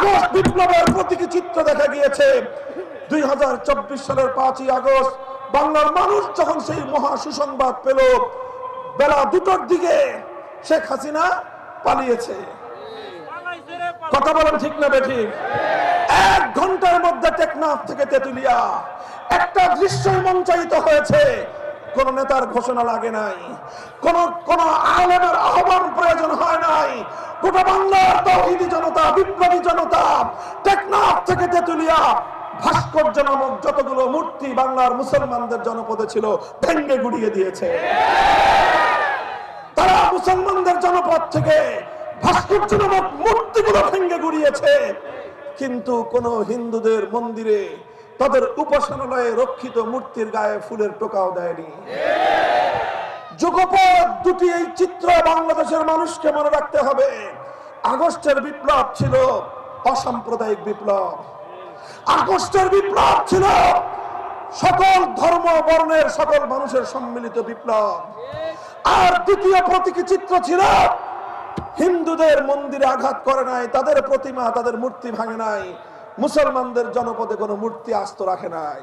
August বিপ্লবের প্রতীকী চিত্র দেখা গিয়েছে। দুই সালের পাঁচই আগস্ট বাংলার মানুষ যখন সেই মহা সুসংবাদ পেল, বেলা দুটোর দিকে শেখ হাসিনা পালিয়েছে। কথা বলেন ঠিক না বেঠিক এক ঘণ্টার মধ্যে টেকনাফ থেকে তেতুলিয়া, একটা দৃশ্যই মঞ্চায়িত হয়েছে। কোন নেতার ঘোষণা লাগে নাই। কোন কোন আলেমের আহ্বান প্রয়োজন হয় নাই। গোটা বাংলার তৌহিদি জনতা, বিপ্লবী জনতা, টেকনাফ থেকে তেতুলিয়া, ভাস্কর্য নামক যতগুলো মূর্তি বাংলার মুসলমানদের জনপদে ছিল ভেঙ্গে গুড়িয়ে দিয়েছে। তারা মুসলমানদের জনপদ থেকে ভাস্কর্য নামক মূর্তিগুলো ভেঙ্গে গুড়িয়েছে। কিন্তু কোন হিন্দুদের মন্দিরে তাদের উপাসনালয়ে রক্ষিত মূর্তির গায়ে ফুলের টোকাও দেয়নি। যুগপথ দুটি এই চিত্র বাংলাদেশের মানুষকে মনে রাখতে হবে। আগস্টের বিপ্লব ছিল অসাম্প্রদায়িক বিপ্লব। আগস্টের বিপ্লব ছিল সকল ধর্ম বর্ণের সকল মানুষের সম্মিলিত বিপ্লব। আর দ্বিতীয় প্রতীকী চিত্র ছিল, হিন্দুদের মন্দিরে আঘাত করে নাই, তাদের প্রতিমা, তাদের মূর্তি ভাঙে নাই। মুসলমানদের জনপদে কোনো মূর্তি আস্ত রাখে নাই।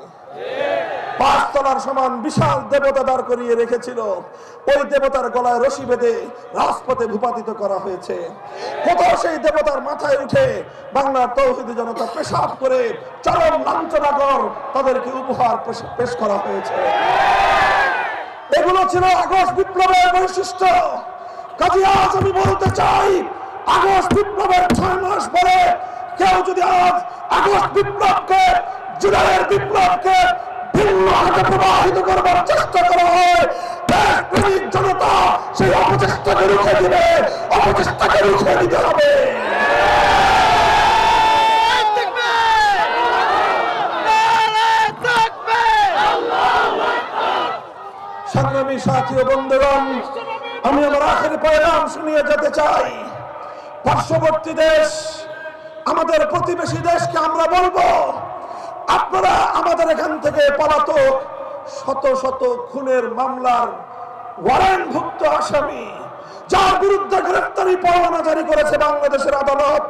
পাঁচতলার সমান বিশাল দেবতা দাঁড় করিয়ে রেখেছিল। ওই দেবতার গলায় রশি বেঁধে রাজপথে ভূপাতিত করা হয়েছে। কোথাও সেই দেবতার মাথায় উঠে বাংলার তৌহিদি জনতা পেশাব করে চরম লাঞ্ছনাকর তাদেরকে উপহার পেশ- করা হয়েছে। এগুলো ছিল আগস্ট বিপ্লবের বৈশিষ্ট্য। কাজে আজ আমি বলতে চাই, আগস্ট বিপ্লবের ছয় মাস পরে কেউ যদি আজ আগস্ট বিপ্লবকে, জুলাইয়ের বিপ্লবকে ভিন্ন হাতে প্রবাহিত করবার চেষ্টা করা হয়। জনতা সেই অপচেষ্টাকে রুখে দিবে, অপচেষ্টাকে রুখে দিতে হবে। আমি আমার আখের পয়গাম শুনিয়ে যেতে চাই। পার্শ্ববর্তী দেশ আমাদের প্রতিবেশী দেশকে আমরা বলব, আপনারা আমাদের এখান থেকে পলাতক শত শত খুনের মামলার ওয়ারেন্টভুক্ত আসামি, যার বিরুদ্ধে গ্রেফতারি পরোয়ানা জারি করেছে বাংলাদেশের আদালত,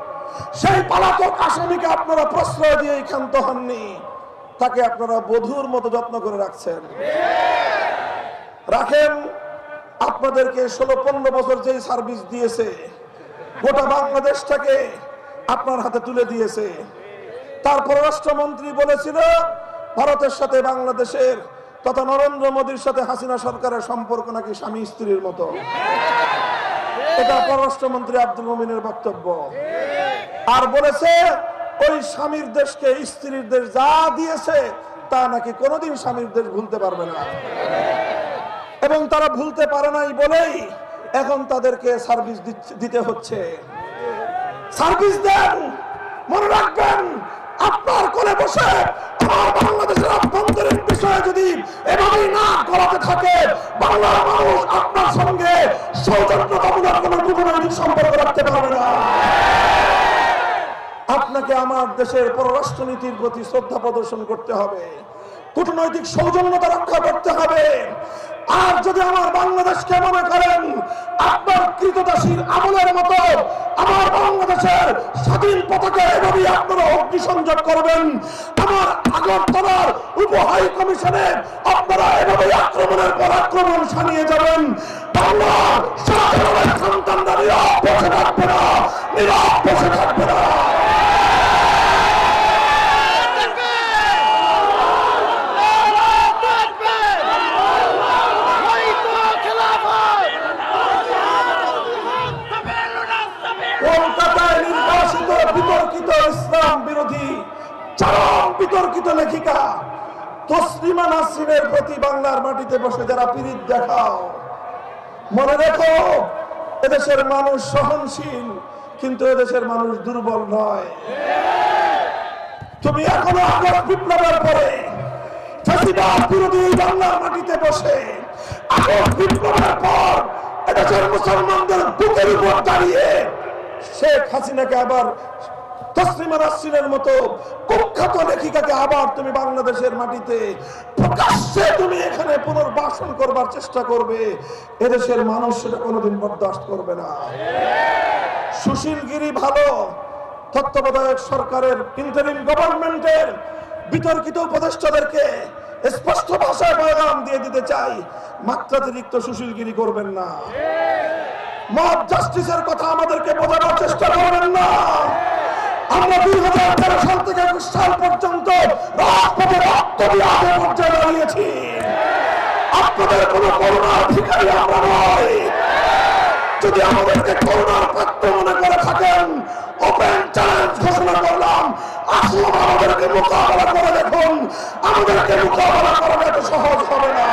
সেই পলাতক আসামিকে আপনারা প্রশ্রয় দিয়ে ক্ষান্ত হননি। তাকে আপনারা বধুর মতো যত্ন করে রাখছেন। রাখেন, আপনাদেরকে ষোলো পনেরো বছর যেই সার্ভিস দিয়েছে, গোটা বাংলাদেশটাকে আপনার হাতে তুলে দিয়েছে। তার পররাষ্ট্রমন্ত্রী বলেছিল, ভারতের সাথে বাংলাদেশের তথা নরেন্দ্র মোদীর সাথে হাসিনা সরকারের সম্পর্ক নাকি স্বামী স্ত্রীর মতো। এটা পররাষ্ট্রমন্ত্রী আব্দুল মোমিনের বক্তব্য। আর বলেছে, ওই স্বামীর দেশকে স্ত্রীর দেশ যা দিয়েছে, তা নাকি কোনোদিন স্বামীর দেশ ভুলতে পারবে না। এবং তারা ভুলতে পারে নাই বলেই এখন তাদেরকে সার্ভিস দিতে হচ্ছে। সার্ভিস দেন, মনে রাখবেন, আপনার কোলে বসে বাংলাদেশের অভ্যন্তরীণ বিষয়ে যদি এভাবেই না করাতে থাকে, বাংলার মানুষ আপনার সঙ্গে সৌজন্যতামূলক সম্পর্ক রাখতে পারবে না। আপনাকে আমার দেশের পররাষ্ট্রনীতির প্রতি শ্রদ্ধা প্রদর্শন করতে হবে। কূটনৈতিক সৌজন্যতা রক্ষা করতে হবে। আর যদি আমার বাংলাদেশকে মনে করেন, আপনার কৃতদাসীর আমলের মতো আমার বাংলাদেশের স্বাধীন পতাকা এভাবেই আপনারা অগ্নিসংযোগ করবেন। আমার আগরতলার উপ হাই কমিশনে আপনারা এভাবেই আক্রমণের পর আক্রমণ সানিয়ে যাবেন। স্বাধীনতার সন্তানরা নীরব বসে থাকবে না নীরব বসে থাকবে না কলকাতায় নির্বাসিত বিতর্কিত ইসলাম বিরোধী চরম বিতর্কিত লেখিকা, তসলিমা নাসরিনের প্রতি বাংলার মাটিতে বসে যারা পীড়িত দেখাও। মনে রেখো, এদেশের মানুষ সহনশীল, কিন্তু এদেশের মানুষ দুর্বল নয়। তুমি এখনও আগস্ট বিপ্লবের পরে বিরোধী বাংলার মাটিতে বসে আগস্ট বিপ্লবের পর এদেশের মুসলমানদের বুকের উপর দাঁড়িয়ে শেখ হাসিনাকে আবার তসলিমা নাসরিনের মতো কুখ্যাত লেখিকাকে আবার তুমি বাংলাদেশের মাটিতে প্রকাশ্যে তুমি এখানে পুনর্বাসন করবার চেষ্টা করবে, এদেশের মানুষ সেটা কোনোদিন বরদাস্ত করবে না। সুশীলগিরি ভালো তত্ত্বাবধায়ক সরকারের ইন্টারিম গভর্নমেন্টের বিতর্কিত উপদেষ্টাদেরকে স্পষ্ট ভাষায় পয়গাম দিয়ে দিতে চাই, মাত্রাতিরিক্ত সুশীলগিরি করবেন না। মব জাস্টিসের কথা আমাদেরকে বোঝানোর চেষ্টা করবেন না। আমরা দুই হাজার তেরো সাল থেকে একুশ সাল পর্যন্ত রাজপথে রক্ত দিয়ে পর্যায়ে দাঁড়িয়েছি। আপনাদের কোনো করোনার ভিখারি আমরা নয় যদি আমাদেরকে করোনার পাত্র মনে করে থাকেন, ওপেন চ্যালেঞ্জ ঘোষণা করলাম, আসুন আমাদেরকে মোকাবেলা করে দেখুন। আমাদেরকে মোকাবেলা করা এত সহজ হবে না।